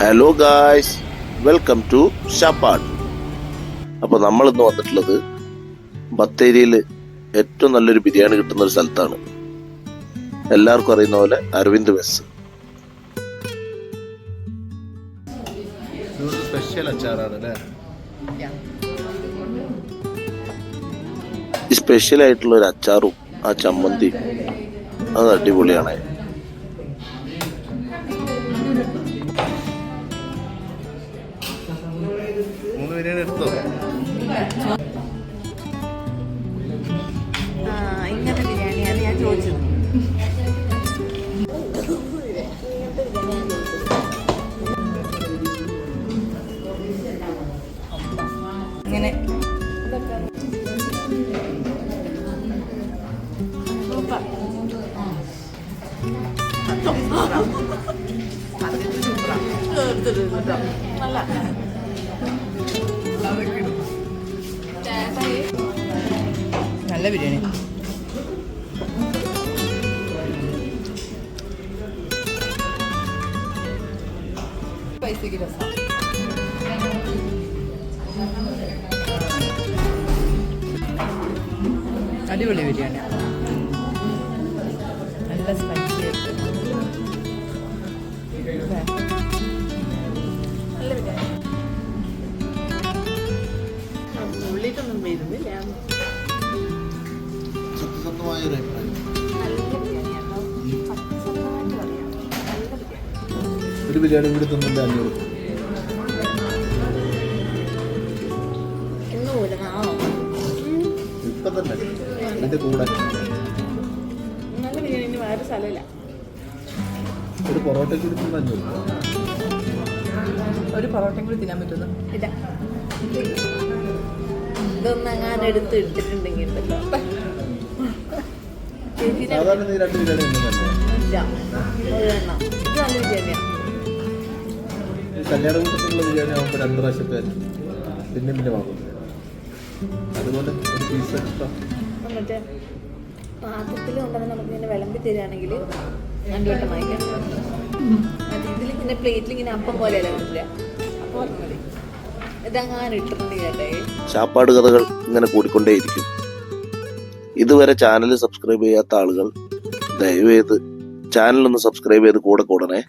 Hello guys welcome to ഷാപ്പാട് അപ്പോൾ നമ്മൾ ഇന്ന് വന്നിട്ടുള്ളത് ബത്തേരിയിൽ ഏറ്റവും നല്ലൊരു ബിരിയാണി കിട്ടുന്ന ഒരു സ്ഥലത്താണ്. എല്ലാവർക്കും അറിയുന്ന പോലെ അരവിന്ദ് മെസ് സ്പെഷ്യൽ അച്ചാറാണ് അല്ലേ? ഈ സ്പെഷ്യൽ ആയിട്ടുള്ള ഒരു അച്ചാറും ആ ചമ്മന്തി അത് അടിപൊളിയാണ്. ബിരിയാണി എടുത്തോ? ഇങ്ങനത്തെ ബിരിയാണിയാണ് ഞാൻ ചോദിച്ചത്. ഇങ്ങനെ. നല്ല. നല്ല ബിരിയാണി. അടിപൊളി ബിരിയാണി. നല്ല സ്പൈസി ആയിട്ട്. ഒരു അഭിപ്രായം. ഒരു ബിരിയാണി കൂടി തിന്നിട്ട് അഞ്ഞൂറ്. ഇപ്പൊ തന്നെ ഇതിന്റെ കൂടെ. നല്ല ബിരിയാണി വേറെ സ്ഥലമില്ല ഒരു പൊറോട്ട കൂടി തിന്ന അഞ്ഞൂറ്. ഒരു പൊറോട്ടയും കൂടി തിന്നാൻ പറ്റുന്നു ഇല്ല. അങ്ങനെ എടുത്ത് ഇട്ടിട്ടുണ്ടെങ്കിൽ ഉണ്ടല്ലോ. സാധാരണ നീ രണ്ട് ബിരിയാണി കല്യാണ കൂട്ടത്തിലുള്ള ബിരിയാണി ആകുമ്പോൾ രണ്ട് പ്രാവശ്യത്തെ പിന്നെ പിന്നെ വാങ്ങും. അതുപോലെ ഒരു പീസ് എക്സ്ട്രാ മറ്റേ പാത്രത്തിൽ കൊണ്ടുവന്ന് നമുക്ക് ഇങ്ങനെ വിളമ്പി തരികയാണെങ്കിൽ രണ്ട് വട്ടം വാങ്ങിക്കാം. ഇതിൽ ഇങ്ങനെ പ്ലേറ്റിൽ ഇങ്ങനെ അപ്പം പോലെയല്ല കിട്ടില്ല അപ്പോൾ മതി. ഇതങ്ങാൻ ഇട്ടിട്ടുണ്ടെങ്കിൽ ചേട്ടേ ചാപ്പാട് കഥകൾ ഇങ്ങനെ കൂടിക്കൊണ്ടേയിരിക്കും. ഇതുവരെ ചാനൽ സബ്സ്ക്രൈബ് ചെയ്യാത്ത ആളുകൾ ദയവേത് ചാനൽ ഒന്ന് സബ്സ്ക്രൈബ് ചെയ്ത് കൂടെ കൂടണേ.